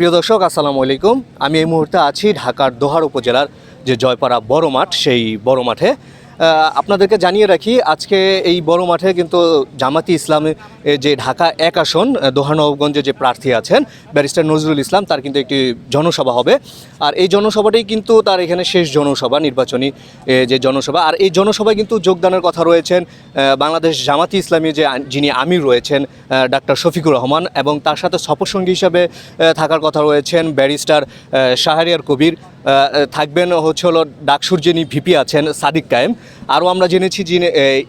প্রিয় দর্শক, আসসালামু আলাইকুম। আমি এই মুহূর্তে আছি ঢাকার দোহার উপজেলার যে জয়পাড়া বড় মাঠ, সেই বড় মাঠে। আপনাদেরকে জানিয়ে রাখি আজকে এই বড় মাঠে কিন্তু জামাতি ইসলামে যে ঢাকা এক আসন আহ, দোহা নবগঞ্জে যে প্রার্থী আছেন ব্যারিস্টার নজরুল ইসলাম তার কিন্তু একটি জনসভা হবে। আর এই জনসভাটাই কিন্তু তার এখানে শেষ জনসভা নির্বাচনী যে জনসভা। আর এই জনসভায় কিন্তু যোগদানের কথা রয়েছেন বাংলাদেশ জামাতি ইসলামী যে যিনি আমির রয়েছেন ডাক্তার শফিকুর রহমান এবং তার সাথে সফরসঙ্গী হিসাবে থাকার কথা রয়েছেন ব্যারিস্টার শাহরিয়ার কবির। থাকবেন হচ্ছে হলো ডাকসুর যিনি ভিপি আছেন, সাদিক কায়েম। আরও আমরা জেনেছি যিনি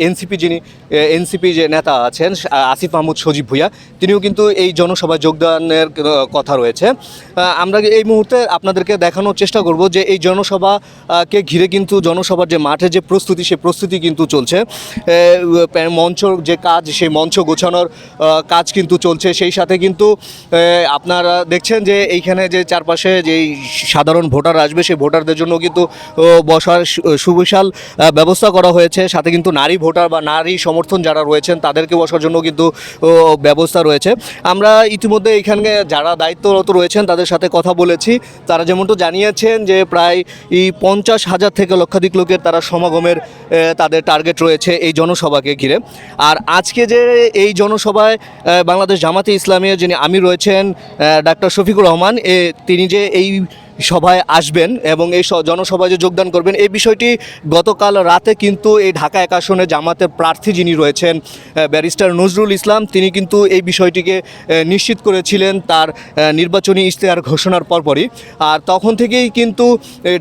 এনসিপি যিনি এনসিপি যে নেতা আছেন আসিফ মাহমুদ সজীব ভুইয়া, তিনিও কিন্তু এই জনসভায় যোগদানের কথা রয়েছে। আমরা এই মুহূর্তে আপনাদেরকে দেখানোর চেষ্টা করব যে এই জনসভাকে ঘিরে কিন্তু জনসভার যে মাঠে যে প্রস্তুতি সেই প্রস্তুতি কিন্তু চলছে। মঞ্চ যে কাজ, সেই মঞ্চ গোছানোর কাজ কিন্তু চলছে। সেই সাথে কিন্তু আপনারা দেখছেন যে এইখানে যে চারপাশে যে সাধারণ ভোটার আসবে, সেই ভোটারদের জন্য কিন্তু বসার সুবিশাল ব্যবস্থা করা হয়েছে। সাথে কিন্তু নারী ভোটার বা নারী সমর্থন যারা রয়েছেন তাদেরকে বসার জন্য কিন্তু ব্যবস্থা রয়েছে। আমরা ইতিমধ্যে এখানে যারা দায়িত্বরত রয়েছেন, তাদের সাথে কথা বলেছি। তারা যেমনটা জানিয়েছেন যে, প্রায় এই পঞ্চাশ হাজার থেকে লক্ষাধিক লোকের তারা সমাগমের তাদের টার্গেট রয়েছে এই জনসভাকে ঘিরে। আর আজকে যে এই জনসভায় বাংলাদেশ জামাতে ইসলামের যিনি আমি রয়েছেন ডাক্তার শফিকুর রহমান তিনি যে এই সভায় আসবেন এবং এই জনসভায় যে যোগদান করবেন, এই বিষয়টি গতকাল রাতে কিন্তু এই ঢাকা এক আসনে জামাতের প্রার্থী যিনি রয়েছেন ব্যারিস্টার নজরুল ইসলাম, তিনি কিন্তু এই বিষয়টিকে নিশ্চিত করেছিলেন তার নির্বাচনী ইশতেহার ঘোষণার পরপরই। আর তখন থেকেই কিন্তু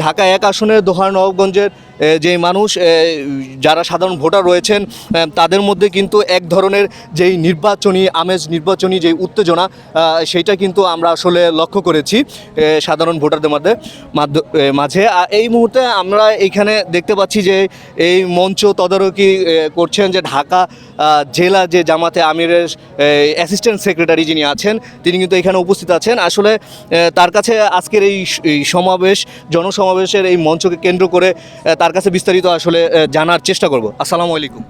ঢাকা এক আসনের দোহার নবাবগঞ্জের এ, যে মানুষ যারা সাধারণ ভোটার রয়েছেন তাদের মধ্যে কিন্তু এক ধরনের যেই নির্বাচনী আমেজ নির্বাচনী যেই উত্তেজনা সেইটা কিন্তু আমরা আসলে লক্ষ্য করেছি সাধারণ ভোটারদের মধ্যে মাঝে। এই মুহূর্তে আমরা এইখানে দেখতে পাচ্ছি যে এই মঞ্চ তদারকি করছেন যে ঢাকা জেলা যে জামাতে আমিরের অ্যাসিস্ট্যান্ট সেক্রেটারি যিনি আছেন তিনি কিন্তু এখানে উপস্থিত আছেন। আসলে তার কাছে আজকের এই সমাবেশ জনসমাবেশের এই মঞ্চকে কেন্দ্র করে তার কাছে বিস্তারিত আসলে জানার চেষ্টা করব। আসসালামু আলাইকুম।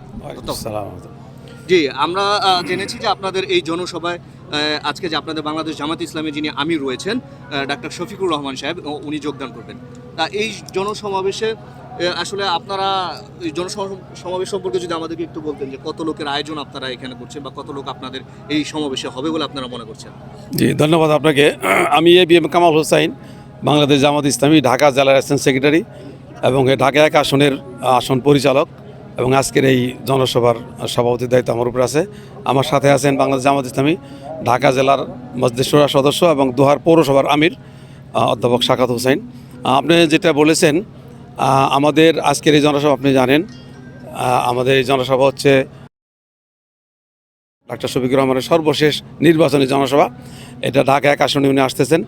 জি আমরা জেনেছি যে আপনাদের এই জনসভায় আজকে যে আপনাদের বাংলাদেশ জামাত ইসলামী যিনি আমির রয়েছেন ডাক্তার শফিকুর রহমান সাহেব উনি যোগদান করবেন। তা এই জনসমাবেশে আসলে আপনারা জনসমাবেশ সম্পর্কে যদি আমাদেরকে একটু বলতেন যে কত লোকের আয়োজন আপনারা এখানে করছেন বা কত লোক আপনাদের এই সমাবেশে হবে বলে আপনারা মনে করছেন? জি, ধন্যবাদ আপনাকে। আমি A B M Kamal Hossain Bangladesh Jamaat Islami, Dhaka জেলার অ্যাসিস্ট্যান্ট সেক্রেটারি এবং ঢাকা এক আসনের আসন পরিচালক এবং আজকের এই জনসভার সভাপতির দায়িত্ব আমার উপর আছে। আমার সাথে আছেন বাংলাদেশ জামাত ইসলামী, ঢাকা জেলার মসজিদ সুরা সদস্য এবং দোহার পৌরসভার আমির অধ্যাপক শাখাত হোসেন। আপনি যেটা বলেছেন আমাদের আজকের এই জনসভা, আপনি জানেন আমাদের এই জনসভা হচ্ছে ডাক্তার শফিকুর রহমানের সর্বশেষ নির্বাচনী জনসভা। এটা ঢাকা এক আসনে উনি আসতেছেন।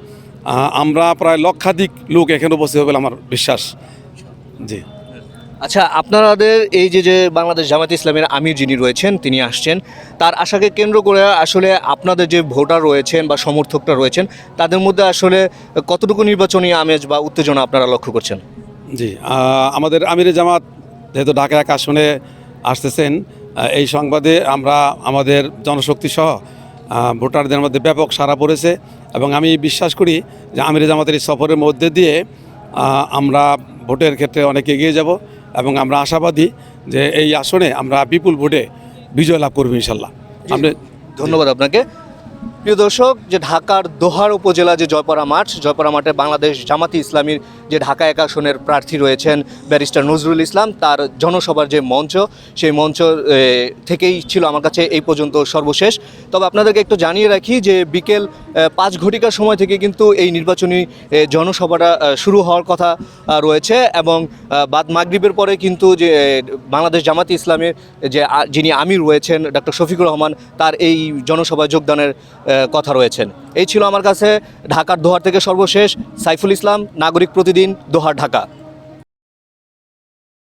আমরা প্রায় লক্ষাধিক লোক এখানে উপস্থিত হবে আমার বিশ্বাস। জি। আচ্ছা আপনাদের এই যে যে বাংলাদেশ জামাত ইসলামের আমির যিনি রয়েছেন, তিনি আসছেন, তার আশাকে কেন্দ্র করে আসলে আপনাদের যে ভোটার রয়েছেন বা সমর্থকরা রয়েছেন, তাদের মধ্যে আসলে কতটুকু নির্বাচনী আমেজ বা উত্তেজনা আপনারা লক্ষ্য করছেন? জি আমাদের আমিরে জামাত যেহেতু ঢাকা এক আসনে আসতেছেন এই সংবাদে আমরা আমাদের জনশক্তি সহ ভোটারদের মধ্যে ব্যাপক সাড়া পড়েছে এবং আমি বিশ্বাস করি যে আমিরে জামাতের এই সফরের মধ্যে দিয়ে আমরা ভোটের ক্ষেত্রে অনেক এগিয়ে যাব এবং আমরা আশাবাদী যে এই আসনে আমরা বিপুল ভোটে বিজয় লাভ করব ইনশাল্লাহ। আপনি ধন্যবাদ আপনাকে। প্রিয় দর্শক, যে ঢাকার দোহার উপজেলা যে জয়পাড়া মাঠ, জয়পাড়া মাঠে বাংলাদেশ জামাতি ইসলামীর যে ঢাকা এক আসনের প্রার্থী রয়েছেন ব্যারিস্টার নজরুল ইসলাম, তার জনসভার যে মঞ্চ, সেই মঞ্চ থেকেই ছিল আমার কাছে এই পর্যন্ত সর্বশেষ। তবে আপনাদেরকে একটু জানিয়ে রাখি যে বিকেল পাঁচ ঘটিকার সময় থেকে কিন্তু এই নির্বাচনী জনসভাটা শুরু হওয়ার কথা রয়েছে এবং বাদ মাগরিবের পরে কিন্তু যে বাংলাদেশ জামাতি ইসলামের যে যিনি আমির রয়েছেন ডক্টর শফিকুর রহমান, তার এই জনসভায় যোগদানের কথা রয়েছেন। এই ছিল আমার কাছে ঢাকার দোহার থেকে সর্বশেষ সাইফুল ইসলাম, নাগরিক প্রতিদিন দোহার ঢাকা।